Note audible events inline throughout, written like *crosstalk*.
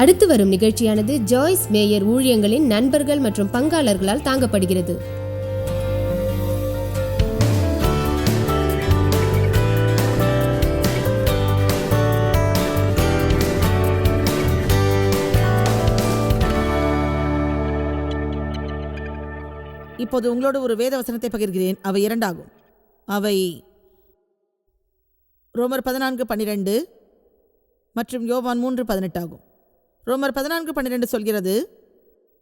அடுத்து வரும் நிகழ்ச்சியானது ஜாய்ஸ் மேயர் ஊழியங்களின் நண்பர்கள் மற்றும் பங்காளர்களால் தாங்கப்படுகிறது. இப்போது உங்களோட ஒரு வேத வசனத்தை பகிர்கிறேன். அவை இரண்டாகும். அவை ரோமர் பதினான்கு பன்னிரெண்டு மற்றும் யோவான் மூன்று பதினெட்டு ஆகும் ரோமர் பதினான்கு பன்னிரெண்டு சொல்கிறது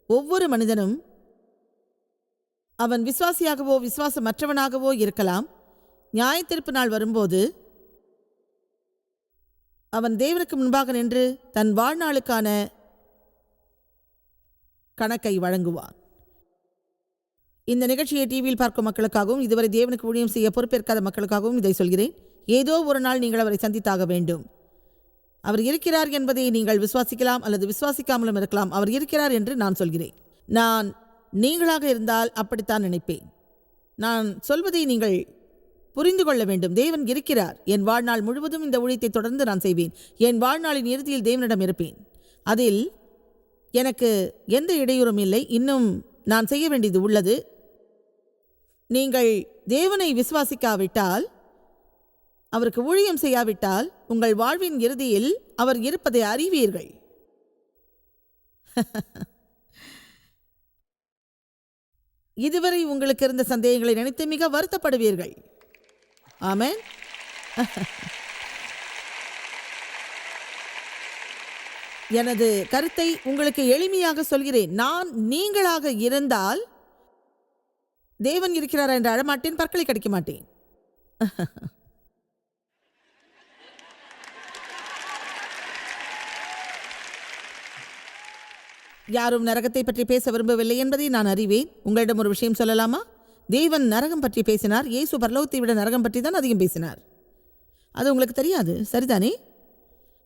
ஒவ்வொரு மனிதனும் அவன் விசுவாசியாகவோ விசுவாசமற்றவனாகவோ இருக்கலாம். நியாயத்தீர்ப்பு நாள் வரும்போது அவன் தேவனுக்கு முன்பாக நின்று தன் வாழ்நாளுக்கான கணக்கை வழங்குவான். இந்த நிகழ்ச்சியை டிவியில் பார்க்கும் மக்களுக்காகவும் இதுவரை தேவனுக்கு ஊழியம் செய்ய பொறுப்பேற்காத மக்களுக்காகவும் இதை சொல்கிறேன். ஏதோ ஒரு நாள் நீங்கள் அவரை சந்தித்தாக வேண்டும். அவர் இருக்கிறார் என்பதை நீங்கள் விசுவாசிக்கலாம் அல்லது விசுவாசிக்காமலும் இருக்கலாம். அவர் இருக்கிறார் என்று நான் சொல்கிறேன். நான் நீங்களாக இருந்தால் அப்படித்தான் நினைப்பேன். நான் சொல்வதை நீங்கள் புரிந்து கொள்ள வேண்டும். தேவன் இருக்கிறார். என் வாழ்நாள் முழுவதும் இந்த ஊழியத்தை தொடர்ந்து நான் செய்வேன். என் வாழ்நாளின் இறுதியில் தேவனிடம் இருப்பேன். அதில் எனக்கு எந்த இடையூறும் இல்லை. இன்னும் நான் செய்ய வேண்டியது உள்ளது. நீங்கள் தேவனை விசுவாசிக்காவிட்டால் அவருக்கு ஊழியம் செய்யாவிட்டால் உங்கள் வாழ்வின் இறுதியில் அவர் இருப்பதை அறிவீர்கள். *laughs* இதுவரை உங்களுக்கு இருந்த சந்தேகங்களை நினைத்து மிக வருத்தப்படுவீர்கள். ஆமேன். *laughs* எனது கருத்தை உங்களுக்கு எளிமையாக சொல்கிறேன். நான் நீங்களாக இருந்தால் தேவன் இருக்கிறாரா என்று அழமாட்டேன் பற்களை கடிக்க மாட்டேன். *laughs* யாரும் நரகத்தை பற்றி பேச விரும்பவில்லை என்பதை நான் அறிவேன். உங்களிடம் ஒரு விஷயம் சொல்லலாமா? தேவன் நரகம் பற்றி பேசினார். இயேசு பரலோகத்தை விட நரகம் பற்றி தான் அதிகம் பேசினார். அது உங்களுக்கு தெரியாது சரிதானே?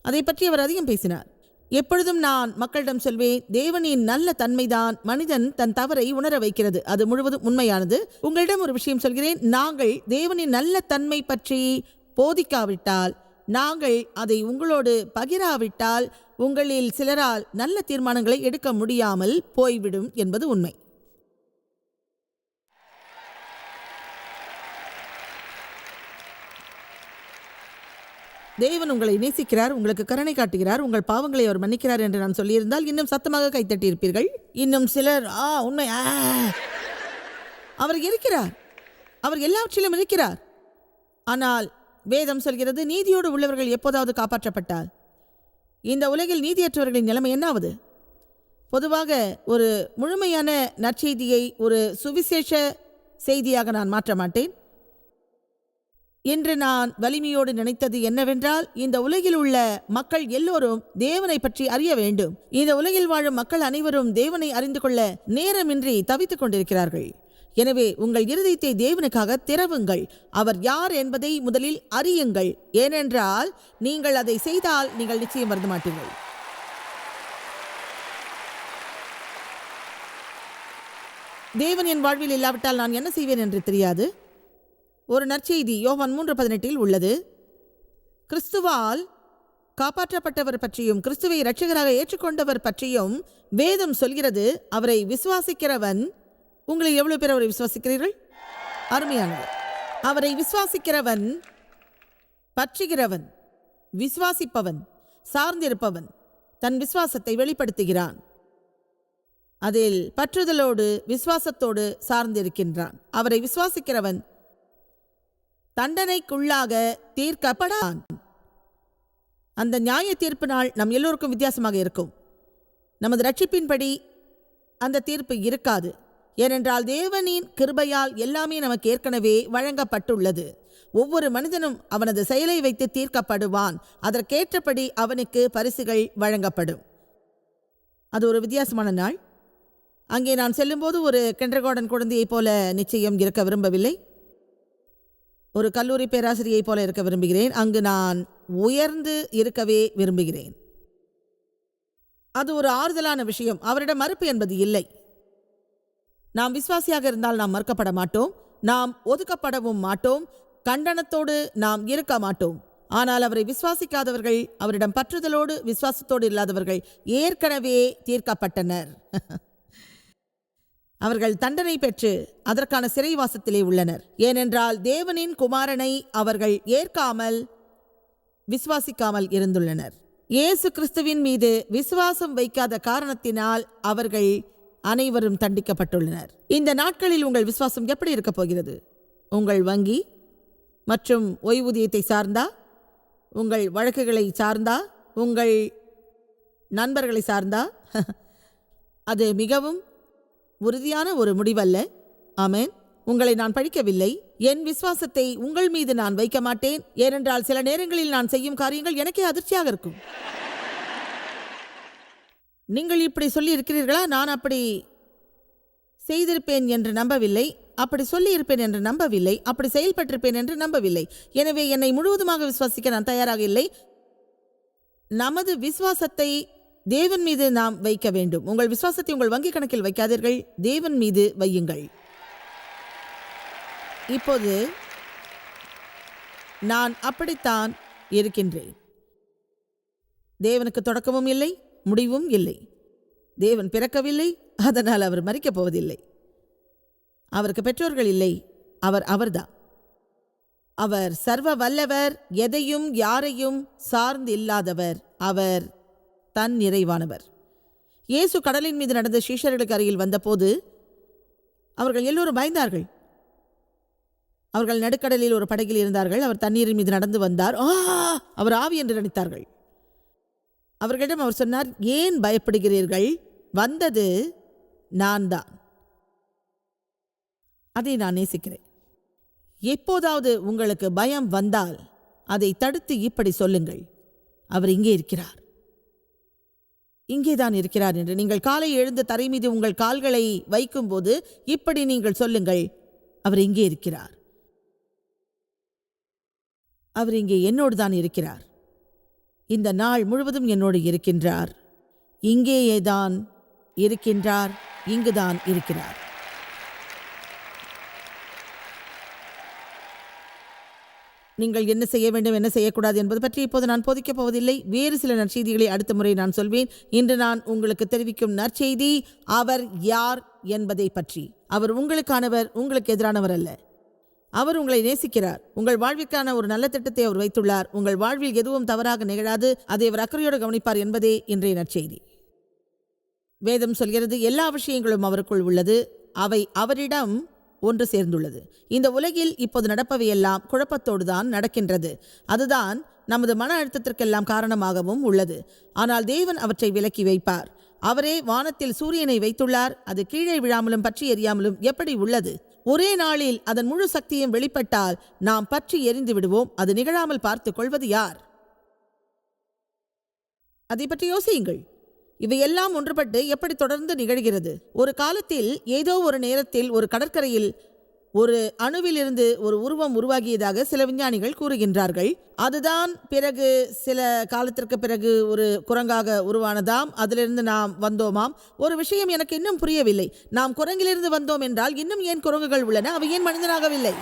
அதை பற்றி அவர் அதிகம் பேசினார். எப்பொழுதும் நான் மக்களிடம் சொல்வேன் தேவனின் நல்ல தன்மைதான் மனிதன் தன் தவறை உணர வைக்கிறது. அது முழுவதும் உண்மையானது. உங்களிடம் ஒரு விஷயம் சொல்கிறேன். நாங்கள் தேவனின் நல்ல தன்மை பற்றி போதிக்காவிட்டால் நாங்கள் அதை உங்களோடு பகிராவிட்டால் உங்களில் சிலரால் நல்ல தீர்மானங்களை எடுக்க முடியாமல் போய்விடும் என்பது உண்மை. தேவன் உங்களை நேசிக்கிறார் உங்களுக்கு கருணை காட்டுகிறார் உங்கள் பாவங்களை அவர் மன்னிக்கிறார் என்று நான் சொல்லியிருந்தால் இன்னும் சத்தமாக கைத்தட்டியிருப்பீர்கள். இன்னும் சிலர் ஆ உண்மை ஆ அவர் இருக்கிறார். அவர் எல்லாவற்றிலும் இருக்கிறார். ஆனால் வேதம் சொல்கிறது நீதியோடு உள்ளவர்கள் எப்போதாவது காப்பாற்றப்பட்டால் இந்த உலகில் நீதியற்றவர்களின் நிலைமை என்னாவது? பொதுவாக ஒரு முழுமையான நற்செய்தியை ஒரு சுவிசேஷ செய்தியாக நான் மாற்ற மாட்டேன். என்று நான் வலிமையோடு நினைத்தது என்னவென்றால் இந்த உலகில் உள்ள மக்கள் எல்லோரும் தேவனை பற்றி அறிய வேண்டும். இந்த உலகில் வாழும் மக்கள் அனைவரும் தேவனை அறிந்து கொள்ள நேரமின்றி தவித்துக் கொண்டிருக்கிறார்கள். எனவே உங்கள் இருதயத்தை தேவனுக்காக திறவுங்கள். அவர் யார் என்பதை முதலில் அறியுங்கள். ஏனென்றால் நீங்கள் அதை செய்தால் நீங்கள் நிச்சயம் வருந்த மாட்டீர்கள் தேவன் என் வாழ்வில் இல்லாவிட்டால் நான் என்ன செய்வேன் என்று தெரியாது. ஒரு நற்செய்தி யோவான் மூன்று பதினெட்டில் உள்ளது. கிறிஸ்துவால் காப்பாற்றப்பட்டவர் பற்றியும் கிறிஸ்துவை இரட்சகராக ஏற்றுக்கொண்டவர் பற்றியும் வேதம் சொல்கிறது. அவரை விசுவாசிக்கிறவன் உங்களை எவ்வளவு பேர் அவரை விசுவாசிக்கிறீர்கள்? அருமையானவர். அவரை விசுவாசிக்கிறவன் பற்றுகிறவன் விசுவாசிப்பவன் சார்ந்திருப்பவன் தன் விசுவாசத்தை வெளிப்படுத்துகிறான். அதில் பற்றுதலோடு விசுவாசத்தோடு சார்ந்திருக்கின்றான். அவரை விசுவாசிக்கிறவன் தண்டனைக்குள்ளாக தீர்க்கப்படான். அந்த நியாய தீர்ப்பு நாள் நம் எல்லோருக்கும் வித்தியாசமாக இருக்கும். நமது ரட்சிப்பின்படி அந்த தீர்ப்பு இருக்காது. ஏனென்றால் தேவனின் கிருபையால் எல்லாமே நமக்கு ஏற்கனவே வழங்கப்பட்டுள்ளது. ஒவ்வொரு மனிதனும் அவனது செயலை வைத்து தீர்க்கப்படுவான். அதற்கேற்றபடி அவனுக்கு பரிசுகள் வழங்கப்படும். அது ஒரு வித்தியாசமான நாள். அங்கே நான் செல்லும்போது ஒரு கென்றகோடன் குழந்தையைப் போல நிச்சயம் இருக்க விரும்பவில்லை. ஒரு கல்லூரி பேராசிரியைப் போல இருக்க விரும்புகிறேன். அங்கு நான் உயர்ந்து இருக்கவே விரும்புகிறேன். அது ஒரு ஆறுதலான விஷயம். அவரிடம் மறுப்பு என்பது இல்லை. நாம் விசுவாசியாக இருந்தால் நாம் மறுக்கப்பட மாட்டோம். நாம் ஒதுக்கப்படவும் மாட்டோம். கண்டனத்தோடு நாம் இருக்க மாட்டோம். ஆனால் அவரை விசுவாசிக்காதவர்கள் அவரிடம் பற்றுதலோடு விசுவாசத்தோடு இல்லாதவர்கள் ஏற்கனவே தீர்க்கப்பட்டனர். *laughs* அவர்கள் தண்டனை பெற்று அதற்கான சிறைவாசத்திலே உள்ளனர். ஏனென்றால் தேவனின் குமாரனை அவர்கள் ஏற்காமல் விசுவாசிக்காமல் இருந்துள்ளனர். இயேசு கிறிஸ்துவின் மீது விசுவாசம் வைக்காத காரணத்தினால் அவர்கள் அனைவரும் தண்டிக்கப்பட்டுள்ளனர். இந்த நாட்களில் உங்கள் விசுவாசம் எப்படி இருக்கப் போகிறது? உங்கள் வங்கி மற்றும் ஓய்வூதியத்தை சார்ந்தா? உங்கள் வழக்குகளை சார்ந்தா? உங்கள் நண்பர்களை சார்ந்தா? *laughs* அது மிகவும் உறுதியான ஒரு முடிவல்ல. ஆமேன். உங்களை நான் பழிக்கவில்லை. என் விசுவாசத்தை உங்கள் மீது நான் வைக்க மாட்டேன். ஏனென்றால் சில நேரங்களில் நான் செய்யும் காரியங்கள் எனக்கே அதிர்ச்சியாக இருக்கும். நீங்கள் இப்படி சொல்லி இருக்கிறீர்களா நான் அப்படி செய்திருப்பேன் என்று நம்பவில்லை. அப்படி சொல்லியிருப்பேன் என்று நம்பவில்லை. அப்படி செயல்பட்டிருப்பேன் என்று நம்பவில்லை. எனவே என்னை முழுவதுமாக விசுவாசிக்க நான் தயாராக இல்லை. நமது விசுவாசத்தை தேவன் மீது நாம் வைக்க வேண்டும். உங்கள் விசுவாசத்தை உங்கள் வங்கி கணக்கில் வைக்காதீர்கள். தேவன் மீது வையுங்கள். இப்போது நான் அப்படித்தான் இருக்கின்றேன். தேவனுக்கு தொடக்கமும் இல்லை. முடிவும் இல்லை. தேவன் பிறக்கவில்லை அதனால் அவர் மறிக்கப் போவதில்லை. அவருக்கு பெற்றோர்கள் இல்லை அவர் அவர்தான். அவர் சர்வ வல்லவர் எதையும் யாரையும் சார்ந்து இல்லாதவர் அவர் தன் நிறைவானவர். இயேசு கடலின் மீது நடந்த சீஷர்களுக்கு அருகில் வந்தபோது அவர்கள் எல்லோரும் பயந்தார்கள். அவர்கள் நடுக்கடலில் ஒரு படகில் இருந்தார்கள் அவர் தண்ணீரின் மீது நடந்து வந்தார். ஆ! அவர் ஆவி என்று நினைத்தார்கள். அவர்களிடம் அவர் சொன்னார் ஏன் பயப்படுகிறீர்கள்? வந்தது நான் தான் அதை நான் நேசிக்கிறேன். எப்போதாவது உங்களுக்கு பயம் வந்தால் அதை தடுத்து இப்படி சொல்லுங்கள். அவர் இங்கே இருக்கிறார். இங்கேதான் இருக்கிறார் என்று நீங்கள் காலை எழுந்து தரை மீது உங்கள் கால்களை வைக்கும்போது இப்படி நீங்கள் சொல்லுங்கள். அவர் இங்கே இருக்கிறார். அவர் இங்கே என்னோடு தான் இருக்கிறார். இந்த நாள் முழுவதும் என்னோடு இருக்கின்றார். இங்கேயே தான் இருக்கின்றார் இங்குதான் இருக்கிறார். நீங்கள் என்ன செய்ய வேண்டும் என்ன செய்யக்கூடாது என்பது பற்றி இப்போது நான் போதிக்கப் போவதில்லை. வேறு சில நற்செய்திகளை அடுத்த முறை நான் சொல்வேன். இன்று நான் உங்களுக்கு தெரிவிக்கும் நற்செய்தி அவர் யார் என்பதை பற்றி. அவர் உங்களுக்கானவர் உங்களுக்கு எதிரானவர் அல்ல. அவர் உங்களை நேசிக்கிறார். உங்கள் வாழ்விற்கான ஒரு நல்ல திட்டத்தை அவர் வைத்துள்ளார். உங்கள் வாழ்வில் எதுவும் தவறாக நிகழாது. அதை அவர் அக்கறையோடு கவனிப்பார் என்பதே இன்றைய நற்செய்தி. வேதம் சொல்கிறது எல்லா விஷயங்களும் அவருக்குள் உள்ளது. அவை அவரிடம் ஒன்று சேர்ந்துள்ளது. இந்த உலகில் இப்போது நடப்பவையெல்லாம் குழப்பத்தோடு தான் நடக்கின்றது. அதுதான் நமது மன அழுத்தத்திற்கெல்லாம் காரணமாகவும் உள்ளது. ஆனால் தேவன் அவற்றை விலக்கி வைப்பார். அவரே வானத்தில் சூரியனை வைத்துள்ளார். அது கீழே விழாமலும் பற்றி எறியாமலும் எப்படி உள்ளது? ஒரே நாளில் அதன் முழு சக்தியும் வெளிப்பட்டால் நாம் பற்றி எரிந்து விடுவோம். அது நிகழாமல் பார்த்துக் கொள்வது யார்? அதை பற்றி யோசியுங்கள். இவையெல்லாம் ஒன்றுபட்டு எப்படி தொடர்ந்து நிகழ்கிறது? ஒரு காலத்தில் ஏதோ ஒரு நேரத்தில் ஒரு கடற்கரையில் ஒரு அணுவிலிருந்து ஒரு உருவம் உருவாகியதாக சில விஞ்ஞானிகள் கூறுகின்றார்கள். அதுதான் பிறகு சில காலத்திற்கு பிறகு ஒரு குரங்காக உருவானதாம். அதிலிருந்து நாம் வந்தோமாம். ஒரு விஷயம் எனக்கு இன்னும் புரியவில்லை. நாம் குரங்கிலிருந்து வந்தோம் என்றால் இன்னும் ஏன் குரங்குகள் உள்ளன? அவை ஏன் மனிதனாகவில்லை?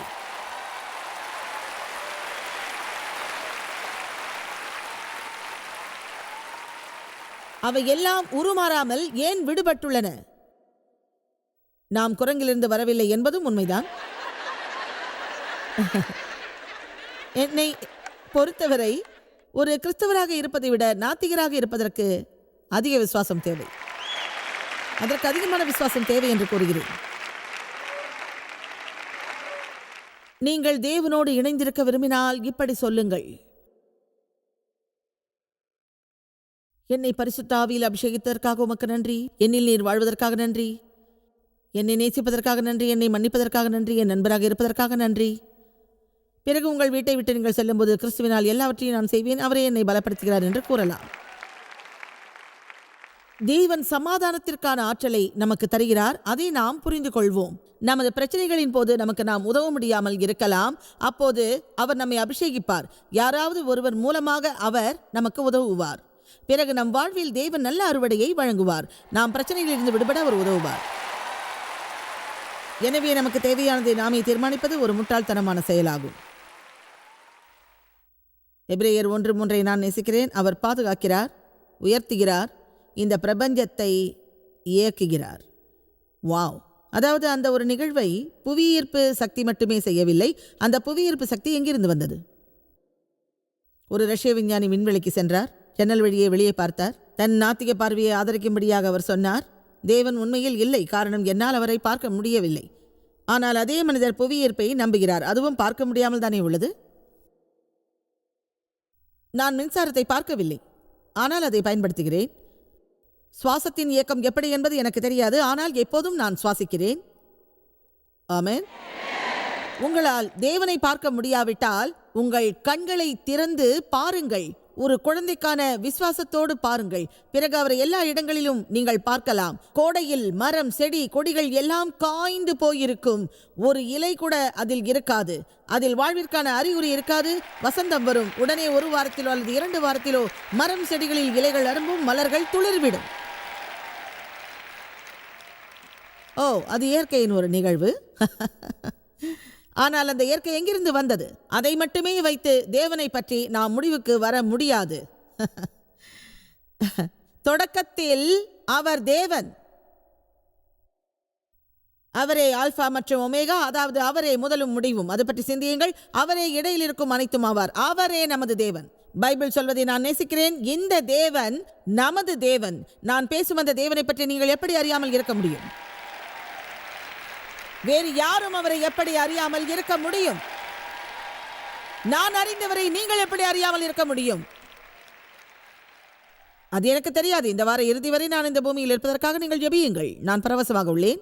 அவை எல்லாம் உருமாறாமல் ஏன் விடுபட்டுள்ளன? நாம் குரங்கிலிருந்து வரவில்லை என்பதும் உண்மைதான். *laughs* என்னை பொறுத்தவரை ஒரு கிறிஸ்தவராக இருப்பதை விட நாத்திகராக இருப்பதற்கு அதிக விசுவாசம் தேவை. அதற்கு அதிகமான விசுவாசம் தேவை என்று கூறுகிறேன். நீங்கள் தேவனோடு இணைந்திருக்க விரும்பினால் இப்படி சொல்லுங்கள். என்னை பரிசுத்தாவியில் அபிஷேகித்ததற்காக உமக்கு நன்றி. என்னில் நீர் வாழ்வதற்காக நன்றி. என்னை நேசிப்பதற்காக நன்றி என்னை மன்னிப்பதற்காக நன்றி என் நண்பராக இருப்பதற்காக நன்றி. பிறகு உங்கள் வீட்டை விட்டு நீங்கள் செல்லும்போது கிறிஸ்துவினால் எல்லாவற்றையும் நான் செய்வேன் அவரே என்னை பலப்படுத்துகிறார் என்று கூறலாம். தேவன் சமாதானத்திற்கான ஆற்றலை நமக்கு தருகிறார் அதை நாம் புரிந்து கொள்வோம். நமது பிரச்சனைகளின் போது நமக்கு நாம் உதவ முடியாமல் இருக்கலாம். அப்போது அவர் நம்மை அபிஷேகிப்பார். யாராவது ஒருவர் மூலமாக அவர் நமக்கு உதவுவார். பிறகு நம் வாழ்வில் தேவன் நல்ல அறுவடையை வழங்குவார். நாம் பிரச்சனையிலிருந்து விடுபட அவர் உதவுவார். எனவே நமக்கு தேவையானதை நாமே தீர்மானிப்பது ஒரு முட்டாள்தனமான செயலாகும். எபிரேயர் ஒன்று மூன்றை நான் நேசிக்கிறேன். அவர் பாதுகாக்கிறார் உயர்த்துகிறார் இந்த பிரபஞ்சத்தை இயக்குகிறார். வாவ். அதாவது அந்த ஒரு நிகழ்வை புவியீர்ப்பு சக்தி மட்டுமே செய்யவில்லை அந்த புவியீர்ப்பு சக்தி எங்கிருந்து வந்தது? ஒரு ரஷ்ய விஞ்ஞானி விண்வெளிக்கு சென்றார். ஜன்னல் வழியே வெளியே பார்த்தார். தன் நாத்திக பார்வையை ஆதரிக்கும்படியாக அவர் சொன்னார். தேவன் உண்மையில் இல்லை காரணம் என்னால் அவரை பார்க்க முடியவில்லை. ஆனால் அதே மனிதர் புவியீர்ப்பை நம்புகிறார் அதுவும் பார்க்க முடியாமல் தானே உள்ளது? நான் மின்சாரத்தை பார்க்கவில்லை ஆனால் அதை பயன்படுத்துகிறேன். சுவாசத்தின் இயக்கம் எப்படி என்பது எனக்கு தெரியாது ஆனால் எப்போதும் நான் சுவாசிக்கிறேன். ஆமேன். உங்களால் தேவனை பார்க்க முடியாவிட்டால் உங்கள் கண்களை திறந்து பாருங்கள். ஒரு குழந்தைக்கான விசுவாசத்தோடு பாருங்கள். பிறகு அவரை எல்லா இடங்களிலும் நீங்கள் பார்க்கலாம். கோடையில் மரம் செடி கொடிகள் எல்லாம் காய்ந்து போயிருக்கும். ஒரு இலை கூட அதில் இருக்காது. அதில் வாழ்விற்கான அறிகுறி இருக்காது. வசந்தம் வரும். உடனே ஒரு வாரத்திலோ அல்லது இரண்டு வாரத்திலோ மரம் செடிகளில் இலைகள் அரும்பும் மலர்கள் துளிர்விடும். ஓ அது இயற்கையின் ஒரு நிகழ்வு. *laughs* ஆனால் அந்த இயற்கை எங்கிருந்து வந்தது? அதை மட்டுமே வைத்து தேவனை பற்றி நாம் முடிவுக்கு வர முடியாது. *laughs* தொடக்கத்தில் அவர் தேவன். அவரே ஆல்பா மற்றும் ஒமேகா அதாவது அவரே முதலும் முடிவும். அது பற்றி சிந்தியுங்கள். அவரே இடையில் இருக்கும் அனைத்தும் ஆவார். அவரே நமது தேவன். பைபிள் சொல்வதை நான் நேசிக்கிறேன். இந்த தேவன் நமது தேவன். நான் பேசும் அந்த தேவனை பற்றி நீங்கள் எப்படி அறியாமல் இருக்க முடியும்? வேறு யாரும் அவரை எப்படி அறியாமல் இருக்க முடியும்? நான் அறிந்தவரை நீங்கள் எப்படி அறியாமல் இருக்க முடியும்? அது எனக்கு தெரியாது. இந்த வார இறுதி வரை நான் இந்த பூமியில் இருப்பதற்காக நீங்கள் ஜெபியுங்கள். நான் பரவசமாக உள்ளேன்.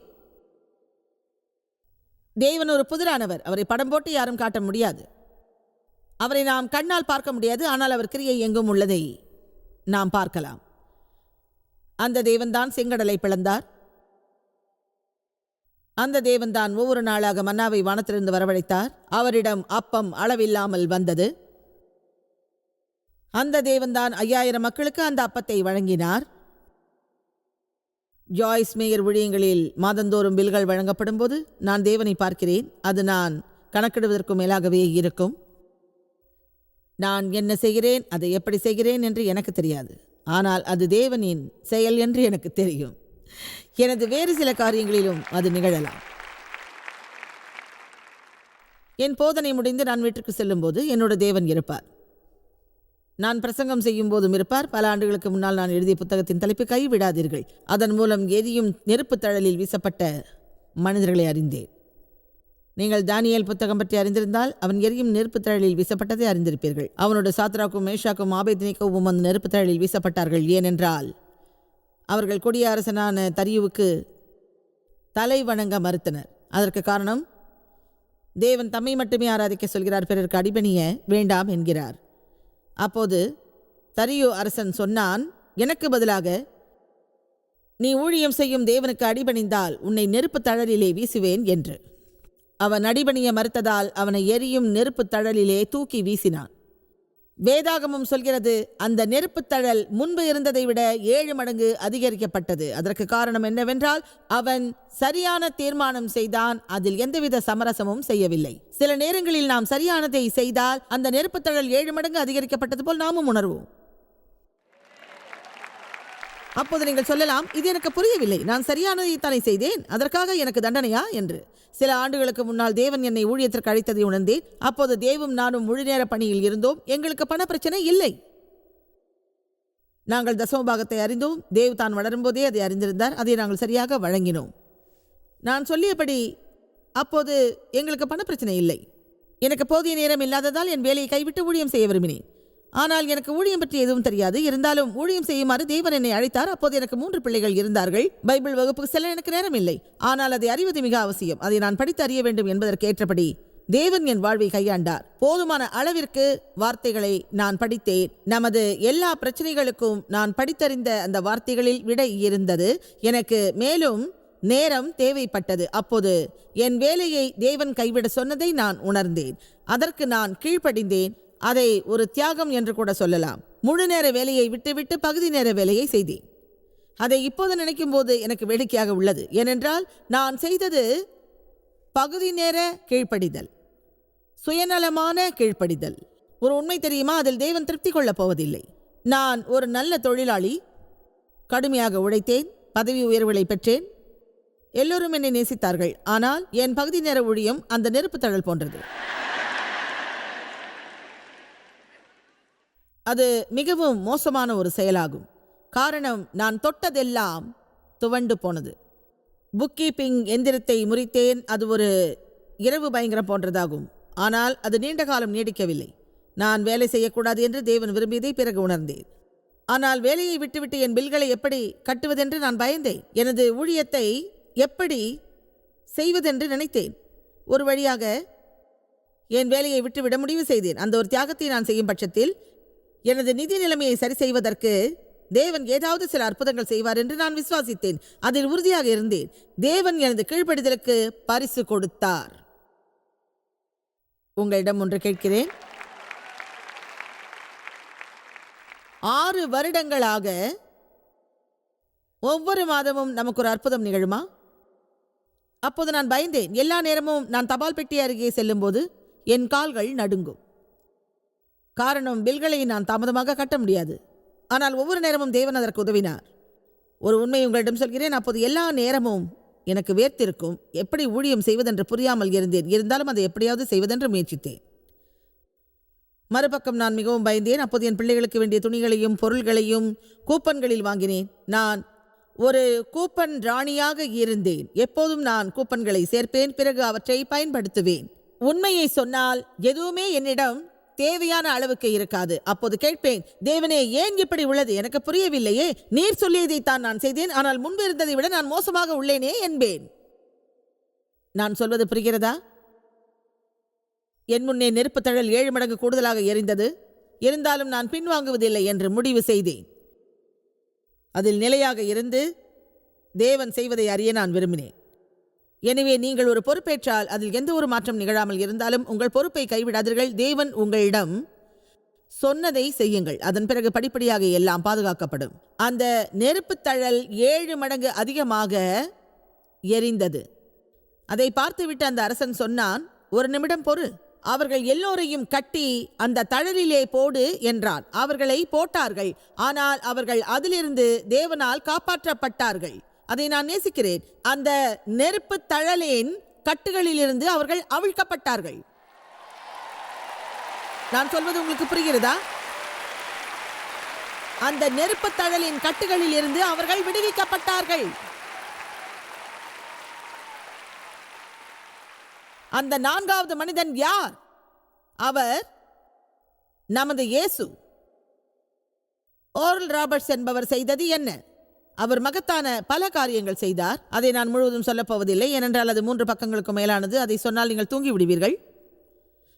தேவன் ஒரு புதிரானவர். அவரை படம் போட்டு யாரும் காட்ட முடியாது. அவரை நாம் கண்ணால் பார்க்க முடியாது. ஆனால் அவர் கிரியை எங்கும் உள்ளதை நாம் பார்க்கலாம். அந்த தேவன்தான் செங்கடலை பிளந்தார். அந்த தேவன்தான் ஒவ்வொரு நாளாக மன்னாவை வானத்திலிருந்து வரவழைத்தார். அவரிடம் அப்பம் அளவில்லாமல் வந்தது. அந்த தேவன்தான் ஐயாயிரம் மக்களுக்கு அந்த அப்பத்தை வழங்கினார். ஜாய்ஸ் மேயர் ஊழியங்களில் மாதந்தோறும் பில்கள் வழங்கப்படும் போது நான் தேவனை பார்க்கிறேன். அது நான் கணக்கிடுவதற்கும் மேலாகவே இருக்கும். நான் என்ன செய்கிறேன்? அதை எப்படி செய்கிறேன்? என்று எனக்கு தெரியாது. ஆனால் அது தேவனின் செயல் என்று எனக்கு தெரியும். எனது வேறு சில காரியங்களிலும் அது நிகழலாம். என் போதனை முடிந்து நான் வீட்டுக்கு செல்லும்போது என்னோட தேவன் இருப்பார். நான் பிரசங்கம் செய்யும் போதும் இருப்பார். பல ஆண்டுகளுக்கு முன்னால் நான் எழுதிய புத்தகத்தின் தலைப்பு கைவிடாதீர்கள். அதன் மூலம் எரியும் நெருப்பு தழலில் வீசப்பட்ட மனிதர்களை அறிந்தேன். நீங்கள் தானியல் புத்தகம் பற்றி அறிந்திருந்தால் அவன் எரியும் நெருப்பு தழலில் வீசப்பட்டதை அறிந்திருப்பீர்கள். அவனோட சாத்ராக்கும் மேஷாக்கும் ஆபேத்னிக்கவும் அந்த நெருப்பு தழலில் வீசப்பட்டார்கள். ஏனென்றால் அவர்கள் கொடிய அரசனான தரியுவுக்கு தலை வணங்க மறுத்தனர். அதற்கு காரணம் தேவன் தம்மை மட்டுமே ஆராதிக்க சொல்கிறார் பிறருக்கு அடிபணிய வேண்டாம் என்கிறார். அப்போது தரியு அரசன் சொன்னான் எனக்கு பதிலாக நீ ஊழியம் செய்யும் தேவனுக்கு அடிபணிந்தால் உன்னை நெருப்பு தழலிலே வீசுவேன் என்று. அவன் அடிபணிய மறுத்ததால் அவனை எரியும் நெருப்பு தழலிலே தூக்கி வீசினான். வேதாகமம் சொல்கிறது அந்த நெருப்புத்தழல் முன்பு இருந்ததை விட ஏழு மடங்கு அதிகரிக்கப்பட்டது. அதற்கு காரணம் என்னவென்றால் அவன் சரியான தீர்மானம் செய்தான் அதில் எந்தவித சமரசமும் செய்யவில்லை. சில நேரங்களில் நாம் சரியானதை செய்தால் அந்த நெருப்புத்தழல் ஏழு மடங்கு அதிகரிக்கப்பட்டது போல் நாமும் உணர்வோம். அப்போது நீங்கள் சொல்லலாம் இது எனக்கு புரியவில்லை. நான் சரியானதை தானே செய்தேன். அதற்காக எனக்கு தண்டனையா? என்று. சில ஆண்டுகளுக்கு முன்னால் தேவன் என்னை ஊழியத்திற்கு அழைத்ததை உணர்ந்தேன். அப்போது தேவும் நானும் முழுநேர பணியில் இருந்தோம். எங்களுக்கு பண பிரச்சனை இல்லை. நாங்கள் தசமபாகத்தை அறிந்தோம். தேவ் தான் வளரும்போதே அதை அறிந்திருந்தார். அதை நாங்கள் சரியாக வழங்கினோம். நான் சொல்லியபடி அப்போது எங்களுக்கு பண பிரச்சனை இல்லை. எனக்கு போதிய நேரம் இல்லாததால் என் வேலையை கைவிட்டு ஊழியம் செய்ய விரும்பினேன். ஆனால் எனக்கு ஊழியம் பற்றி எதுவும் தெரியாது. இருந்தாலும் ஊழியம் செய்யுமாறு தேவன் என்னை அழைத்தார். அப்போது எனக்கு மூன்று பிள்ளைகள் இருந்தார்கள். பைபிள் வகுப்புக்கு செல்ல எனக்கு நேரம் இல்லை. ஆனால் அதை அறிவது மிக அவசியம். அதை நான் படித்து அறிய வேண்டும் என்பதற்கு ஏற்றபடி தேவன் என் வாழ்வை கையாண்டார். போதுமான அளவிற்கு வார்த்தைகளை நான் படித்தேன். நமது எல்லா பிரச்சனைகளுக்கும் நான் படித்தறிந்த அந்த வார்த்தைகளில் விடை இருந்தது. எனக்கு மேலும் நேரம் தேவைப்பட்டது. அப்போது என் வேலையை தேவன் கைவிட சொன்னதை நான் உணர்ந்தேன். அதற்கு நான் கீழ்ப்படிந்தேன். அதை ஒரு தியாகம் என்று கூட சொல்லலாம். முழு நேர வேலையை விட்டுவிட்டு பகுதி நேர வேலையை செய்தேன். அதை இப்போது நினைக்கும் போது எனக்கு வேடிக்கையாக உள்ளது. ஏனென்றால் நான் செய்தது பகுதி நேர கீழ்ப்படிதல். சுயநலமான கீழ்ப்படிதல். ஒரு உண்மை தெரியுமா? அதில் தெய்வம் திருப்தி கொள்ளப் போவதில்லை. நான் ஒரு நல்ல தொழிலாளி கடுமையாக உழைத்தேன் பதவி உயர்வுகளை பெற்றேன். எல்லோரும் என்னை நேசித்தார்கள். ஆனால் என் பகுதி நேர ஊழியம் அந்த நெருப்பு தழல் போன்றது. அது மிகவும் மோசமான ஒரு செயலாகும். காரணம் நான் தொட்டதெல்லாம் துவண்டு போனது. புக் கீப்பிங் எந்திரத்தை முறித்தேன். அது ஒரு இரவு பயங்கரம் போன்றதாகும். ஆனால் அது நீண்ட காலம் நீடிக்கவில்லை. நான் வேலை செய்யக்கூடாது என்று தேவன் விரும்பியதை பிறகு உணர்ந்தேன். ஆனால் வேலையை விட்டுவிட்டு என் பில்களை எப்படி கட்டுவதென்று நான் பயந்தேன். எனது ஊழியத்தை எப்படி செய்வதென்று நினைத்தேன். ஒரு வழியாக என் வேலையை விட்டுவிட முடிவு செய்தேன். அந்த ஒரு தியாகத்தை நான் செய்யும் பட்சத்தில் எனது நிதி நிலைமையை சரி செய்வதற்கு தேவன் ஏதாவது சில அற்புதங்கள் செய்வார் என்று நான் விசுவாசித்தேன். அதில் உறுதியாக இருந்தேன். தேவன் எனது கீழ்ப்படுதலுக்கு பரிசு கொடுத்தார். உங்களிடம் ஒன்று கேட்கிறேன். ஆறு வருடங்களாக ஒவ்வொரு மாதமும் நமக்கு ஒரு அற்புதம் நிகழுமா? அப்போது நான் பயந்தேன். எல்லா நேரமும் நான் தபால் பெட்டி அருகே செல்லும்போது என் கால்கள் நடுங்கும். காரணம் பில்களை நான் தாமதமாக கட்ட முடியாது. ஆனால் ஒவ்வொரு நேரமும் தேவன் அதற்கு உதவினார். ஒரு உண்மை உங்களிடம் சொல்கிறேன். அப்போது எல்லா நேரமும் எனக்கு வேர்த்திருக்கும். எப்படி ஊழியம் செய்வதென்று புரியாமல் இருந்தேன். இருந்தாலும் அதை எப்படியாவது செய்வதென்று முயற்சித்தேன். மறுபக்கம் நான் மிகவும் பயந்தேன். அப்போது என் பிள்ளைகளுக்கு வேண்டிய துணிகளையும் பொருள்களையும் கூப்பன்களில் வாங்கினேன். நான் ஒரு கூப்பன் ராணியாக இருந்தேன். எப்போதும் நான் கூப்பன்களை சேர்ப்பேன். பிறகு அவற்றை பயன்படுத்துவேன். உண்மையை சொன்னால் எதுவுமே என்னிடம் தேவையான அளவுக்கு இருக்காது. அப்போது கேட்பேன் தேவனே ஏன் இப்படி உள்ளது? எனக்கு புரியவில்லையே. நீர் சொல்லியதைத்தான் நான் செய்தேன். ஆனால் முன்பு இருந்ததை விட நான் மோசமாக உள்ளேனே என்பேன். நான் சொல்வது புரிகிறதா? என் முன்னே நெருப்பு தழல் ஏழு மடங்கு கூடுதலாக எரிந்தது. இருந்தாலும் நான் பின்வாங்குவதில்லை என்று முடிவு செய்தேன். அதில் நிலையாக இருந்து தேவன் செய்வதை அறிய நான் விரும்பினேன். எனவே நீங்கள் ஒரு பொறுப்பேற்றால் அதில் எந்த ஒரு மாற்றம் நிகழாமல் இருந்தாலும் உங்கள் பொறுப்பை கைவிடாதீர்கள். தேவன் உங்களிடம் சொன்னதை செய்யுங்கள். அதன் பிறகு படிப்படியாக எல்லாம் பாதுகாக்கப்படும். அந்த நெருப்புத் தழல் ஏழு மடங்கு அதிகமாக எரிந்தது. அதை பார்த்துவிட்டு அந்த அரசன் சொன்னான் ஒரு நிமிடம் பொறு. அவர்கள் எல்லோரையும் கட்டி அந்த தழலிலே போடு என்றான். அவர்களை போட்டார்கள். ஆனால் அவர்கள் அதிலிருந்து தேவனால் காப்பாற்றப்பட்டார்கள். அதை நான் நேசிக்கிறேன். அந்த நெருப்பு தழலின் கட்டுகளிலிருந்து அவர்கள் அவிழ்க்கப்பட்டார்கள். நான் சொல்வது உங்களுக்கு புரிகிறதா? அந்த நெருப்பு தழலின் கட்டுகளில் இருந்து அவர்கள் விடுவிக்கப்பட்டார்கள். அந்த நான்காவது மனிதன் யார்? அவர் நமது இயேசு. ஓரல் ராபர்ட்ஸ் என்பவர் செய்தது என்ன? அவர் மகத்தான பல காரியங்கள் செய்தார். அதை நான் முழுவதும் சொல்லப்போவதில்லை ஏனென்றால் அது மூன்று பக்கங்களுக்கு மேலானது. அதை சொன்னால் நீங்கள் தூங்கி விடுவீர்கள்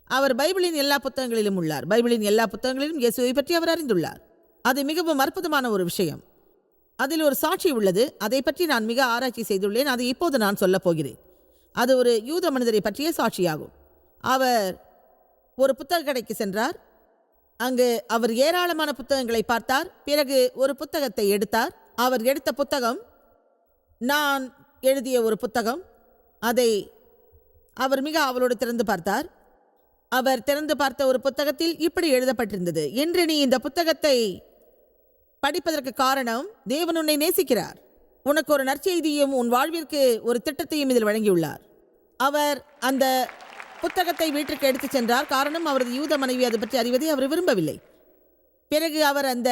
அவர் பைபிளின் எல்லா புத்தகங்களிலும் உள்ளார். பைபிளின் எல்லா புத்தகங்களிலும் இயேசுவை பற்றி அவர் அறிந்துள்ளார். அது மிகவும் அற்புதமான ஒரு விஷயம். அதில் ஒரு சாட்சி உள்ளது. அதை பற்றி நான் மிக ஆராய்ச்சி செய்துள்ளேன். அதை இப்போது நான் சொல்லப் போகிறேன். அது ஒரு யூத மனிதரை பற்றிய சாட்சியாகும். அவர் ஒரு புத்தக கடைக்கு சென்றார். அங்கு அவர் ஏராளமான புத்தகங்களை பார்த்தார். பிறகு ஒரு புத்தகத்தை எடுத்தார். அவர் எடுத்த புத்தகம் நான் எழுதிய ஒரு புத்தகம் அதை அவர் மிக அவளோடு திறந்து பார்த்தார். அவர் திறந்து பார்த்த ஒரு புத்தகத்தில் இப்படி எழுதப்பட்டிருந்தது இன்று நீ இந்த புத்தகத்தை படிப்பதற்கு காரணம் தேவன் உன்னை நேசிக்கிறார். உனக்கு ஒரு நற்செய்தியும் உன் வாழ்விற்கு ஒரு திட்டத்தையும் இதில் வழங்கியுள்ளார். அவர் அந்த புத்தகத்தை வீட்டிற்கு எடுத்துச் சென்றார். காரணம் அவரது யூத மனைவி அது பற்றி அறிவதை அவர் விரும்பவில்லை. பிறகு அவர் அந்த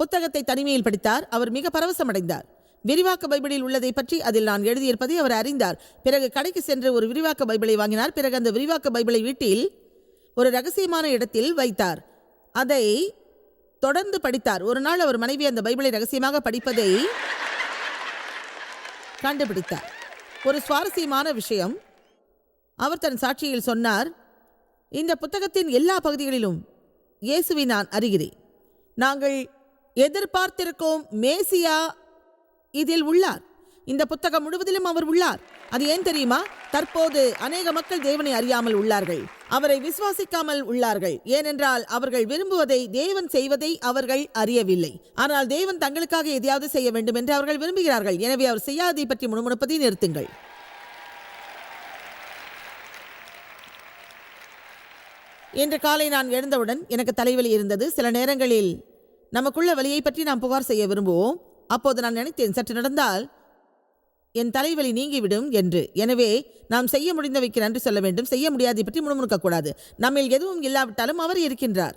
புத்தகத்தை தனிமையில் படித்தார். அவர் மிக பரவசமடைந்தார். விரிவாக்க பைபிளில் உள்ளதை பற்றி அதில் நான் எழுதியிருப்பதை அவர் அறிந்தார். பிறகு கடைக்கு சென்று ஒரு விரிவாக்க பைபிளை வாங்கினார். பிறகு அந்த விரிவாக்க பைபிளை வீட்டில் ஒரு ரகசியமான இடத்தில் வைத்தார். அதை தொடர்ந்து படித்தார். ஒரு நாள் அவர் மனைவி அந்த பைபிளை ரகசியமாக படிப்பதை கண்டுபிடித்தார். ஒரு சுவாரஸ்யமான விஷயம். அவர் தன் சாட்சியில் சொன்னார் இந்த புத்தகத்தின் எல்லா பகுதிகளிலும் இயேசுவை நான் அறிகிறேன். நாங்கள் எதிர்பார்த்திருக்கும் மேசியா இதில் உள்ளார். இந்த புத்தகம் முழுவதிலும் அவர் உள்ளார். அது ஏன் தெரியுமா? தற்போது அநேக மக்கள் தேவனை அறியாமல் உள்ளார்கள். அவரை விசுவாசிக்காமல் உள்ளார்கள். ஏனென்றால் அவர்கள் விரும்புவதை தேவன் செய்வதை அவர்கள் அறியவில்லை. ஆனால் தேவன் தங்களுக்காக எதையாவது செய்ய வேண்டும் என்று அவர்கள் விரும்புகிறார்கள். எனவே அவர் செய்யாததை பற்றி முணுமுணுப்பதை நிறுத்துங்கள். இன்று காலை நான் எழுந்தவுடன் எனக்கு தலைவலி இருந்தது. சில நேரங்களில் நமக்குள்ள வலியை பற்றி நாம் புகார் செய்ய விரும்புவோம். அப்போது நான் நினைத்தேன் சற்று நடந்தால் என் தலைவலி நீங்கிவிடும் என்று. எனவே நாம் செய்ய முடிந்தவைக்கு நன்றி சொல்ல வேண்டும். செய்ய முடியாதை பற்றி முணுமுணுக்கக்கூடாது நம்மில் எதுவும் இல்லாவிட்டாலும் அவர் இருக்கின்றார்.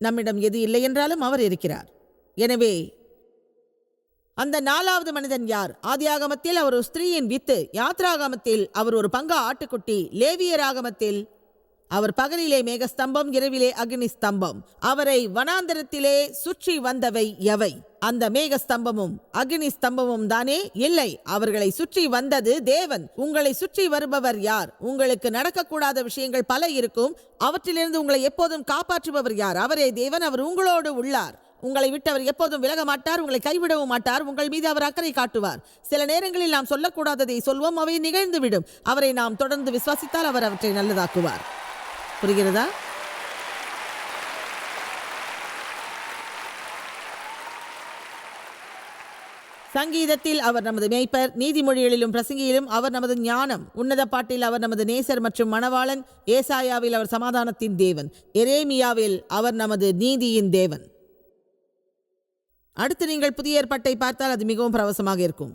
நம்மிடம் எது இல்லை என்றாலும் அவர் இருக்கிறார். எனவே அந்த நாலாவது மனிதன் யார்? ஆதியாகமத்தில் அவர் ஒரு ஸ்திரீயின் வித்து யாத்ராகமத்தில் அவர் ஒரு பங்கா ஆட்டுக்குட்டி லேவியராகமத்தில் அவர் பகலிலே மேகஸ்தம்பம் இரவிலே அக்னி ஸ்தம்பம் அவரை வனாந்தரத்திலே சுற்றி வந்தவை எவை? அந்த மேகஸ்தம்பமும் அக்னி ஸ்தம்பமும் தானே? இல்லை. அவர்களை சுற்றி வந்தது தேவன். உங்களை சுற்றி வருபவர் யார்? உங்களுக்கு நடக்கக்கூடாத விஷயங்கள் பல இருக்கும். அவற்றிலிருந்து உங்களை எப்போதும் காப்பாற்றுபவர் யார்? அவரே தேவன். அவர் உங்களோடு உள்ளார். உங்களை விட்டு அவர் எப்போதும் விலக மாட்டார் உங்களை கைவிடவும் மாட்டார். உங்கள் மீது அவர் அக்கறை காட்டுவார். சில நேரங்களில் நாம் சொல்லக்கூடாததை சொல்வோம். அவை நிகழ்ந்துவிடும். அவரை நாம் தொடர்ந்து விசுவாசித்தால் அவர் அவற்றை நல்லதாக்குவார். புரிகிறதா? சங்கீதத்தில் அவர் நமது மேய்ப்பர் நீதிமொழிகளிலும் பிரசங்கியிலும் அவர் நமது ஞானம் உன்னத பாட்டில் அவர் நமது நேசர் மற்றும் மணவாளன் ஏசாயாவில் அவர் சமாதானத்தின் தேவன் எரேமியாவில் அவர் நமது நீதியின் தேவன். அடுத்து நீங்கள் புதிய ஏற்பாட்டை பார்த்தால் அது மிகவும் பிரவசமாக இருக்கும்.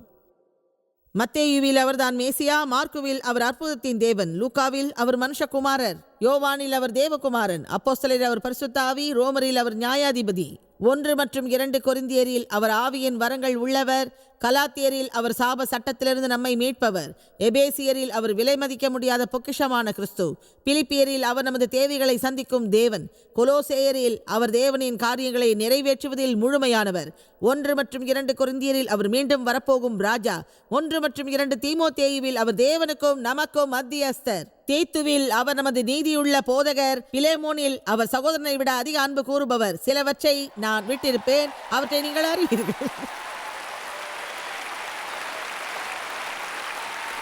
மத்தேயுவில் அவர்தான் மேசியா மார்க்குவில் அவர் அற்புதத்தின் தேவன் லூக்காவில் அவர் மனுஷகுமாரர். யோவானில் அவர் தேவகுமாரன் அப்போஸ்தலரில் அவர் பரிசுத்த ஆவி ரோமரில் அவர் நியாயாதிபதி. ஒன்று மற்றும் இரண்டு கொரிந்தியரில் அவர் ஆவியின் வரங்கள் உள்ளவர் கலாத்தியரில் அவர் சாப சட்டத்திலிருந்து நம்மை மீட்பவர் எபேசியரில் அவர் விலை மதிக்க முடியாத பொக்கிஷமான கிறிஸ்து பிலிப்பியரில் அவர் நமது தேவைகளை சந்திக்கும் தேவன் கொலோசேயரில் அவர் தேவனின் காரியங்களை நிறைவேற்றுவதில் முழுமையானவர். ஒன்று மற்றும் இரண்டு கொரிந்தியரில் அவர் மீண்டும் வரப்போகும் ராஜா ஒன்று மற்றும் இரண்டு தீமோ தேயுவில் அவர் தேவனுக்கும் நமக்கும் மத்தியஸ்தர். தேத்துவில் அவர் நமது நீதியுள்ள போதகர் பிலேமோனில் அவர் சகோதரனை விட அதிக அன்பு கூறுபவர் சிலவற்றை நான் விட்டிருப்பேன். அவற்றை நீங்கள் அறிவீர்கள்.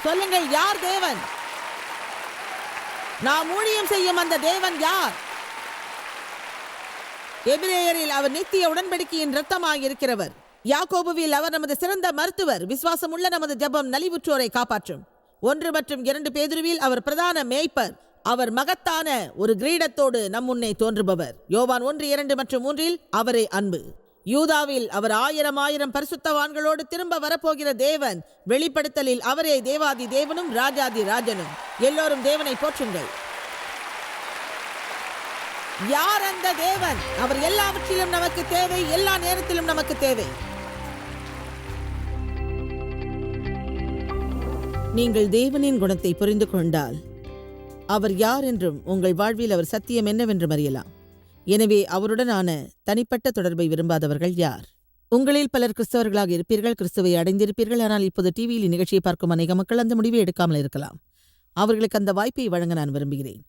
சொல்லுங்கள் யார் தேவன்? நாம் ஊழியம் செய்யும் அந்த தேவன் யார்? எபிரேயரில் அவர் நித்திய உடன்படிக்கையின் ரத்தமாக இருக்கிறவர் யாக்கோபுவில் அவர் நமது சிறந்த மருத்துவர். விசுவாசம் உள்ள நமது ஜெபம் நலிவுற்றோரை காப்பாற்றும். ஒன்று மற்றும் இரண்டு பேதுருவில் அவர் பிரதான மேய்ப்பர். அவர் மகத்தான ஒரு கிரீடத்தோடு நம் முன்னே தோன்றுபவர். யோவான் ஒன்று இரண்டு மற்றும் மூன்றில் அவரே அன்பு. யூதாவில் அவர் ஆயிரம் ஆயிரம் பரிசுத்தவான்களோடு திரும்ப வரப்போகிற தேவன் வெளிப்படுத்தலில் அவரே தேவாதி தேவனும் ராஜாதி ராஜனும். எல்லோரும் தேவனை போற்றுங்கள். யார் அந்த தேவன்? அவர் எல்லாவற்றிலும் நமக்கு தேவை எல்லா நேரத்திலும் நமக்கு தேவை. நீங்கள் தேவனின் குணத்தை புரிந்து கொண்டால் அவர் யார் என்றும் உங்கள் வாழ்வில் அவர் சத்தியம் என்னவென்றும் அறியலாம் எனவே அவருடனான தனிப்பட்ட தொடர்பை விரும்பாதவர்கள் யார்? உங்களில் பலர் கிறிஸ்தவர்களாக இருப்பீர்கள் கிறிஸ்துவை அடைந்திருப்பீர்கள் ஆனால் இப்போது டிவியில் நிகழ்ச்சியை பார்க்கும் அநேக மக்கள் அந்த முடிவை எடுக்காமல் இருக்கலாம். அவர்களுக்கு அந்த வாய்ப்பை வழங்க நான் விரும்புகிறேன்.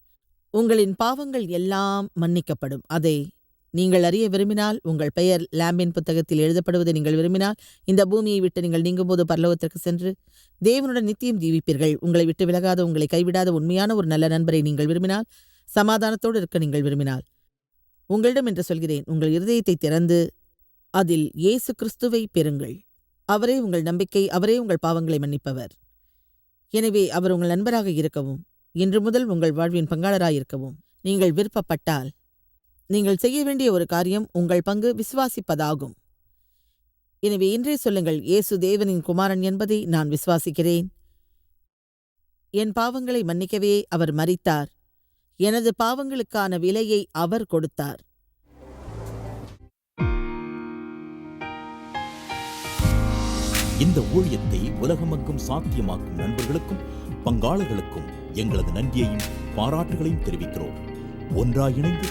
உங்களின் பாவங்கள் எல்லாம் மன்னிக்கப்படும். அதை நீங்கள் அறிய விரும்பினால் உங்கள் பெயர் லாம்பின் புத்தகத்தில் எழுதப்படுவதை நீங்கள் விரும்பினால் இந்த பூமியை விட்டு நீங்கள் நீங்கும்போது பரலோகத்திற்கு சென்று தேவனுடன் நித்தியம் ஜீவிப்பீர்கள். உங்களை விட்டு விலகாத உங்களை கைவிடாத உண்மையான ஒரு நல்ல நண்பரை நீங்கள் விரும்பினால் சமாதானத்தோடு இருக்க நீங்கள் விரும்பினால். உங்களிடம் என்று சொல்கிறேன் உங்கள் இருதயத்தை திறந்து அதில் இயேசு கிறிஸ்துவை பெறுங்கள். அவரே உங்கள் நம்பிக்கை அவரே உங்கள் பாவங்களை மன்னிப்பவர். எனவே அவர் உங்கள் நண்பராக இருக்கவும் இன்று முதல் உங்கள் வாழ்வின் பங்காளராயிருக்கவும். நீங்கள் விருப்பப்பட்டால் நீங்கள் செய்ய வேண்டிய ஒரு காரியம் உங்கள் பங்கு விசுவாசிப்பதாகும். எனவே இன்றே சொல்லுங்கள் இயேசு தேவனின் குமாரன் என்பதை நான் விசுவாசிக்கிறேன். என் பாவங்களை மன்னிக்கவே அவர் மறித்தார் எனது பாவங்களுக்கான விலையை அவர் கொடுத்தார். இந்த ஊழியத்தை உலகமங்கும் சாத்தியமாக்கும் நண்பர்களுக்கும் பங்காளர்களுக்கும் எங்களது நன்றியையும் பாராட்டுகளையும் தெரிவிக்கிறோம். ஒன்றாக இணைந்து